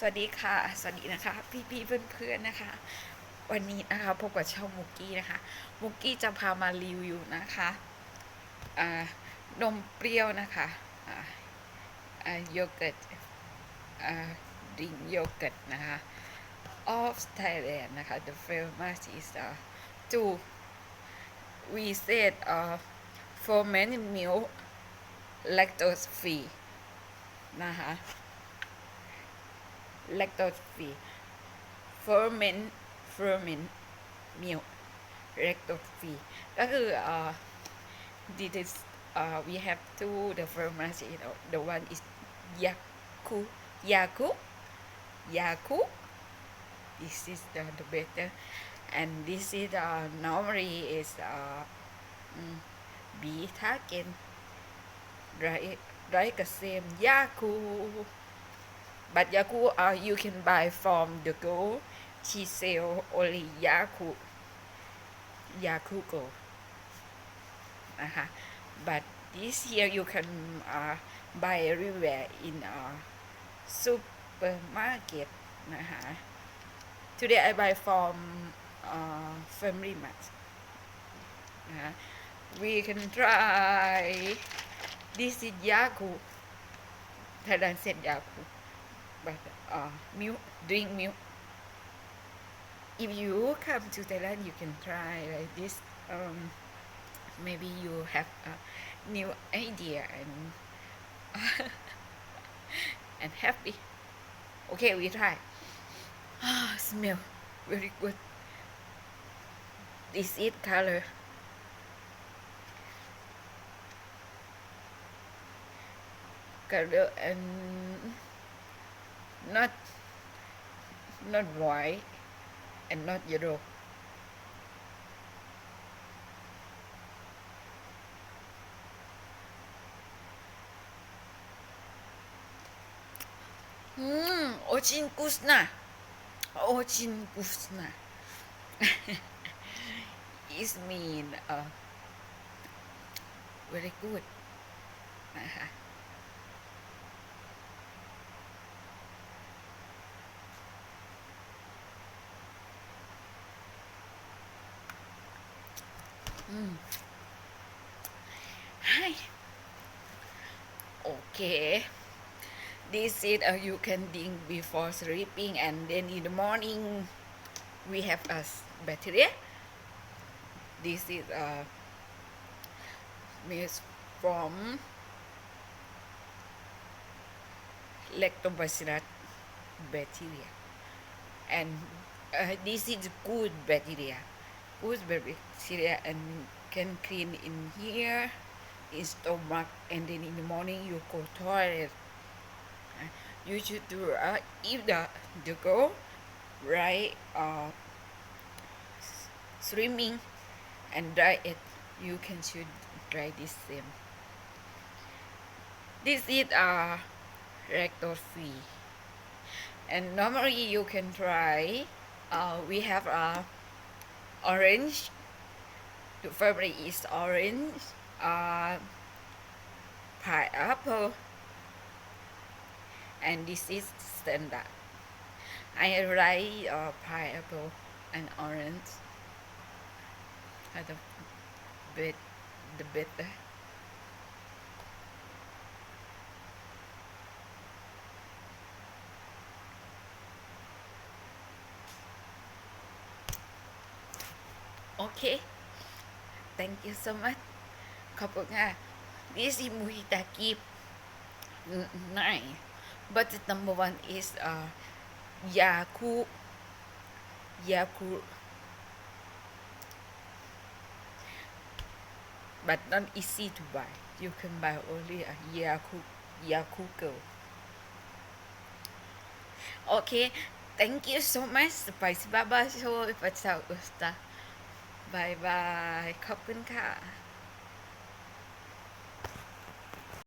สวัสดีค่ะ สวัสดีนะคะ พี่พี่เพื่อนเพื่อนๆนะคะ วันนี้นะคะพบกับช่องมุกกี้นะคะมุกกี้จะพามารีวิวนะคะนมเปรี้ยวนะคะโยเกิร์ตอ่าดิงโยเกิร์ตนะคะ of Thailand นะคะ the famous is uh, to we said uh, fermented milk lactose free นะคะ lactose free ferment ferment milk lactose free ก็คือเอ่อ this is uh, we have two the pharmacy you know, the one is yaku yaku yaku this is the, the better and this is uh, normally is uh, mm, beta again right right the same yaku but yaku, uh, you can buy from the go, she sell only yaku, yaku go. Uh -huh. But this here you can uh, buy everywhere in a supermarket. Uh -huh. Today I buy from uh, Family Mart. Uh -huh. We can try. This is Yaku. Thailand said Yaku but uh, milk drink milk if you come to Thailand you can try like this um, maybe you have a new idea and and happy. Okay we try. Ah smell. Very good. This is color. Color and not not white and not yellow 음, очень вкусно. Очень вкусно. It mean uh, very good. Hi. Okay. This is uh, you can drink before sleeping and then in the morning we have a bacteria. This is uh, made from lactobacillus bacteria and uh, this is good bacteria good bacteria and can clean in here. In stomach and then in the morning you go toilet. You should do uh, if the the girl right uh swimming and dry it you can should try this same. This is uh lactose free. And normally you can try uh, we have uh, orange. The favorite is orange. Uh, pineapple. And this is standard. I like uh, pineapple and orange. Are the bit the better okay thank you so much ขอบคุณค่ะ this is muhitaki N- nine but the number one is uh yaku yaku but not easy to buy you can buy only a yaku yaku girl okay thank you so much spicy baba show พระเจ้าอุสตา บายบาย ขอบคุณค่ะ